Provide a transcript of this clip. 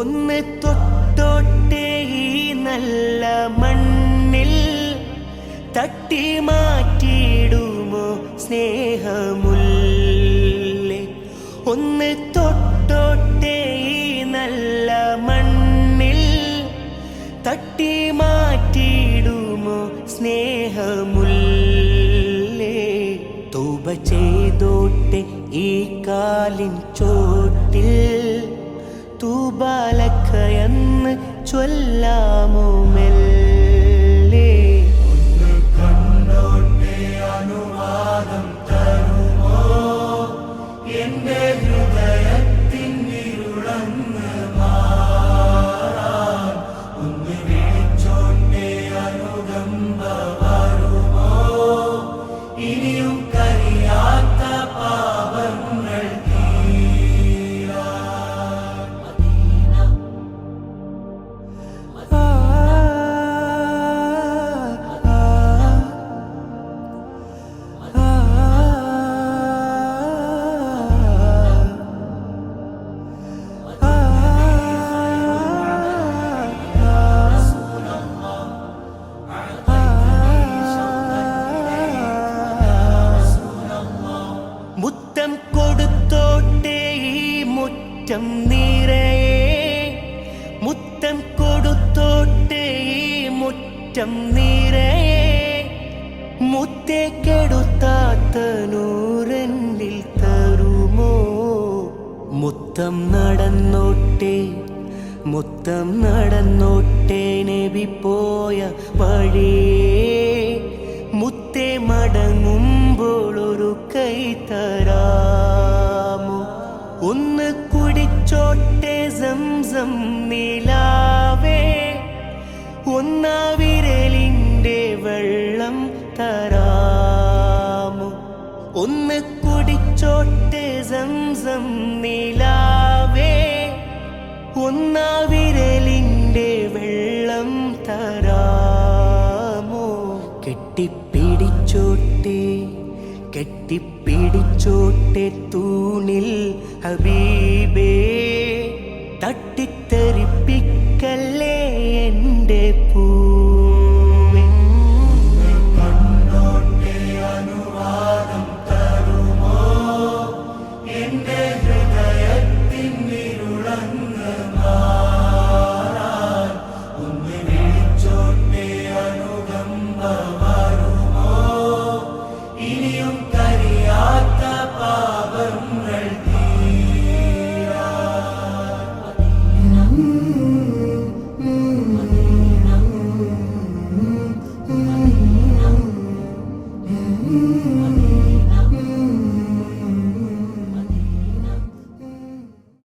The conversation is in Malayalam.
ഒന്ന് തൊട്ടോട്ടെ ഈ നല്ല മണ്ണിൽ തട്ടി മാറ്റിയിടുമോ സ്നേഹമുല്ലേ? ഒന്ന് തൊട്ടോട്ടെ ഈ നല്ല മണ്ണിൽ തട്ടി മാറ്റിയിടുമോ സ്നേഹമുല്ലേ? തൂപ ചെയ്തോട്ടെ ഈ കാലിൻ ചോട്ടിൽ തൂബാലക്കയെന്ന് ചൊല്ലാമോ മെല്ലെ? എന്റെ മുറ്റം നീരേ മുത്തം കൊടുത്തോട്ടേ മുറ്റം നീരേ മുത്തേ കെടുത്താത്ത നൂറന്നിൽ തരുമോ? മുത്തം നടന്നോട്ടേ മുത്തം നടന്നോട്ടേ നബി പോയ വഴിയേ കുടിച്ചോട്ടെ സംസം നിലാവേ. ഒന്നാ വിരലിന്റെ വെള്ളം തരാമോ. ഒന്ന് കുടിച്ചോട്ടെ സംസം നിലാവേ. ഒന്നാ വിരലിന്റെ വെള്ളം തരാമോ. കെട്ടിപ്പിടിച്ചോട്ടെ കെട്ടിപ്പിടിച്ചോട്ടെ തൂണിൽ ഹബീബേ.